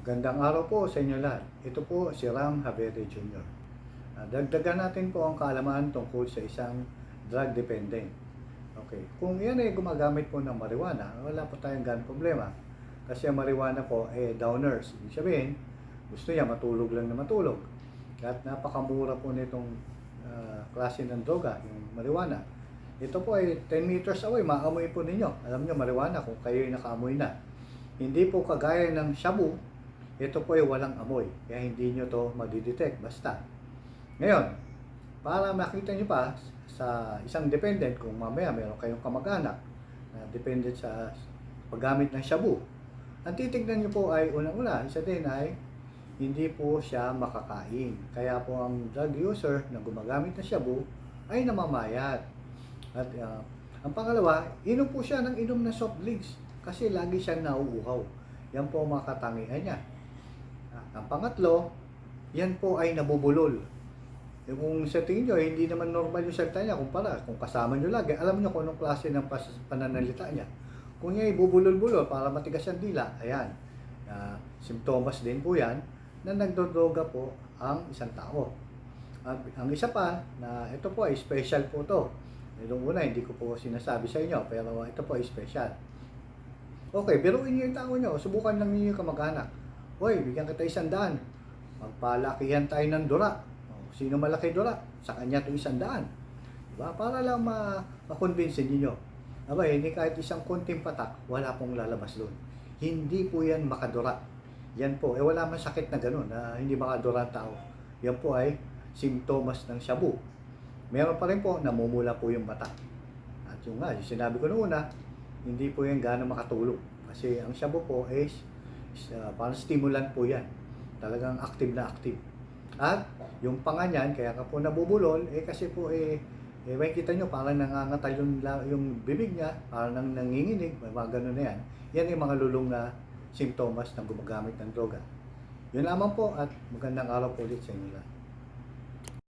Magandang araw po sa inyo lahat. Ito po si Ram Javere Jr. Ah, Dagdagan natin po ang kaalaman tungkol sa isang drug dependent. Okay. Kung yan ay gumagamit po ng marijuana, wala po tayong ganong problema. Kasi ang marijuana po ay downers. Ibig sabihin, gusto niya matulog lang na matulog. At napakamura po nitong ah, klase ng droga, yung marijuana. Ito po ay 10 meters away, maamoy po ninyo. Alam niyo, marijuana kung kayo ay nakaamoy na. Hindi po kagaya ng shabu, ito po ay walang amoy. Kaya hindi nyo to madidetect basta. Ngayon, para makita nyo pa sa isang dependent, kung mamaya meron kayong kamag-anak na dependent sa paggamit ng shabu, ang titignan nyo po ay unang-una, isa din ay hindi po siya makakain. Kaya po ang drug user na gumagamit ng shabu ay namamayat. At ah, ang pangalawa, inom po siya ng inom na soft drinks kasi lagi siyang nauuhaw. Yan po ang mga katangian niya. Ang pangatlo, yan po ay nabubulol. Yung kung sa tingin nyo, hindi naman normal yung salita niya kumpara. Kung kasama nyo lagi, alam nyo kung anong klase ng pas- pananalita niya. Kung niya ibubulol-bulol para matigas ang dila, ayan. Ah, simptomas din po yan na nagdodroga po ang isang tao. Ang, ang isa pa, na ito po ay special po to. Yung una, hindi ko po sinasabi sa inyo, pero ito po ay special. Okay, biruin niyo yung tao nyo. Subukan lang niyo yung kamag-anak. Hoy, bigyan kita isang daan. Magpalakihan tayo ng dura. O, Sino malaki dura? Sa kanya ito isang daan. Diba? Para lang ma makonvince ninyo. Aba, hindi kahit isang konting patak, wala pong lalabas doon. Hindi po yan makadura. Yan po, eh wala man sakit na gano'n, na hindi makadura ang tao. Yan po ay simptomas ng shabu. Meron pa rin po, namumula po yung mata. At yung nga, yung sinabi ko noon una, hindi po yan gano'ng makatulong. Kasi ang shabu po is uh, parang stimulant po yan. Talagang active na active. At yung panga niyan, kaya ka po nabubulol, eh kasi po eh, eh may kita nyo, parang nangangatal yung, yung bibig niya, parang nang nanginginig, mga gano'n na yan. Yan yung mga lulong na simptomas ng gumagamit ng droga. Yun lamang po at magandang araw po ulit sa inyo lahat.